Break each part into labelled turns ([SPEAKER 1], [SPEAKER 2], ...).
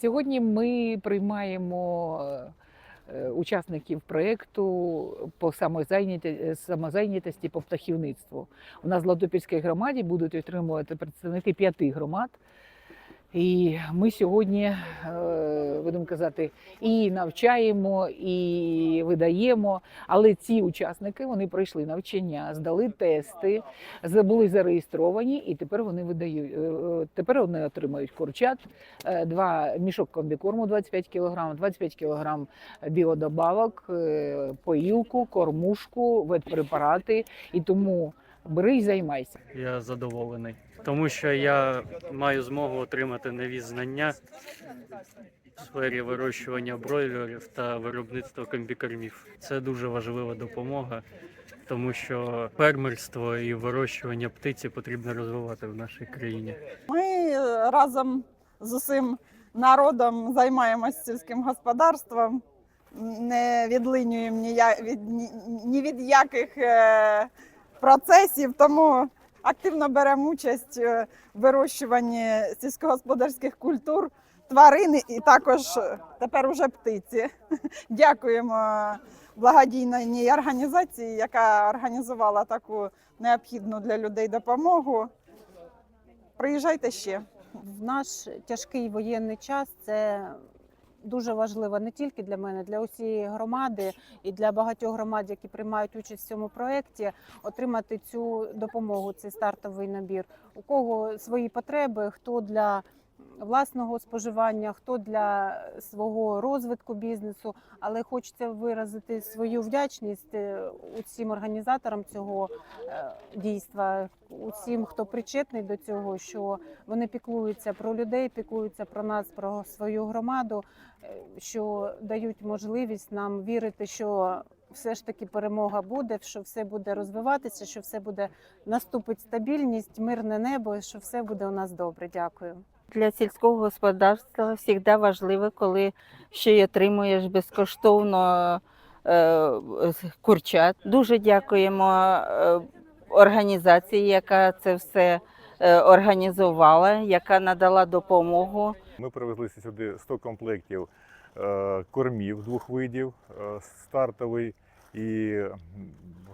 [SPEAKER 1] Сьогодні ми приймаємо е, учасників проєкту по самозайняті- самозайнятості по птахівництву. У нас в Ладопільській громаді будуть отримувати представники п'яти громад. І ми сьогодні, е, будемо казати, і навчаємо, і видаємо. Але ці учасники вони пройшли навчання, здали тести, були зареєстровані, і тепер вони видають. е, е, Тепер вони отримають курчат, два мішок комбікорму 25 кг, 25 кг біодобавок, поїлку, кормушку, ветпрепарати. І тому бери і займайся.
[SPEAKER 2] Я задоволений, тому що я маю змогу отримати нові знання в сфері вирощування бройлерів та виробництва комбікормів. Це дуже важлива допомога, тому що фермерство і вирощування птиці потрібно розвивати в нашій країні.
[SPEAKER 3] Ми е, разом з усім народом займаємося сільським господарством, не відлинюємо нія, від, ні, ні від яких е, процесів, тому активно беремо участь е, в вирощуванні сільськогосподарських культур, тварин і також е, тепер уже птиці. Дякуємо благодійній організації, яка організувала таку необхідну для людей допомогу. Приїжджайте ще.
[SPEAKER 4] в наш тяжкий воєнний час це дуже важлива не тільки для мене, для усієї громади і для багатьох громад, які приймають участь в цьому проєкті, отримати цю допомогу, цей стартовий набір. У кого свої потреби, хто для власного споживання, хто для свого розвитку бізнесу, але хочеться виразити свою вдячність е, усім організаторам цього е, дійства, усім, хто причетний до цього, що вони піклуються про людей, піклуються про нас, про свою громаду, е, що дають можливість нам вірити, що все ж таки перемога буде, що все буде розвиватися, що все буде наступить стабільність, мирне небо, що все буде у нас добре. Дякую.
[SPEAKER 5] Для сільського господарства завжди важливо, коли ще й отримуєш безкоштовно е, курчат. Дуже дякуємо е, організації, яка це все е, організувала, яка надала допомогу.
[SPEAKER 6] Ми привезли сюди 100 комплектів кормів двох видів: стартовий і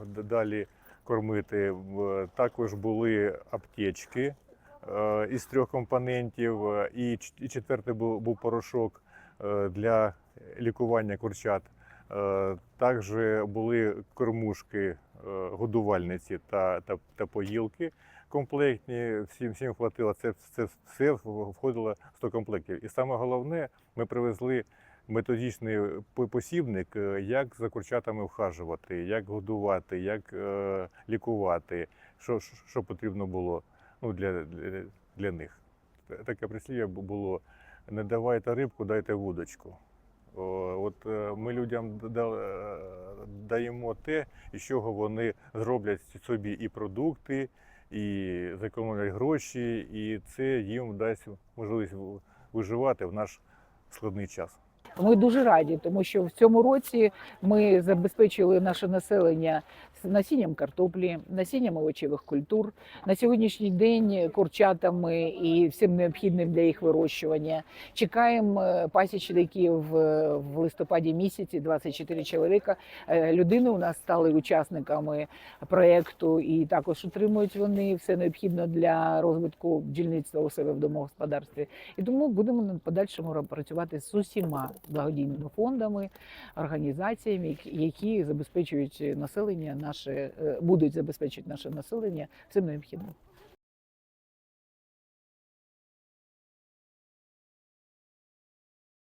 [SPEAKER 6] далі кормити. Також були аптечки із трьох компонентів, е, і четвертий був, був порошок е, для лікування курчат. Е, Також були кормушки е, годувальниці та, та, та поїлки комплектні, всім всім хватило. Це, це все входило в 100 комплектів. І саме головне, ми привезли методичний посібник, е, як за курчатами вхажувати, як годувати, як е, лікувати, що- що потрібно було ну, для, для, для них. Таке прислів'я було: не давайте рибку, дайте вудочку. От е, ми людям е, даємо те, із чого вони зроблять собі і продукти, і зекономлять гроші, і це їм дасть можливість виживати в наш складний час.
[SPEAKER 1] Ми дуже раді, тому що в цьому році ми забезпечили наше населення насінням картоплі, насінням овочевих культур. На сьогоднішній день курчатами і всім необхідним для їх вирощування. Чекаємо е, пасічників в листопаді місяці, 24 чоловіка. Е, Людини у нас стали учасниками проєкту, і також отримують вони все необхідне для розвитку бджільництва у себе в домогосподарстві. І тому будемо на подальшому працювати з усіма благодійними фондами, організаціями, які- забезпечують населення наше, е, будуть забезпечувати наше населення всім необхідним.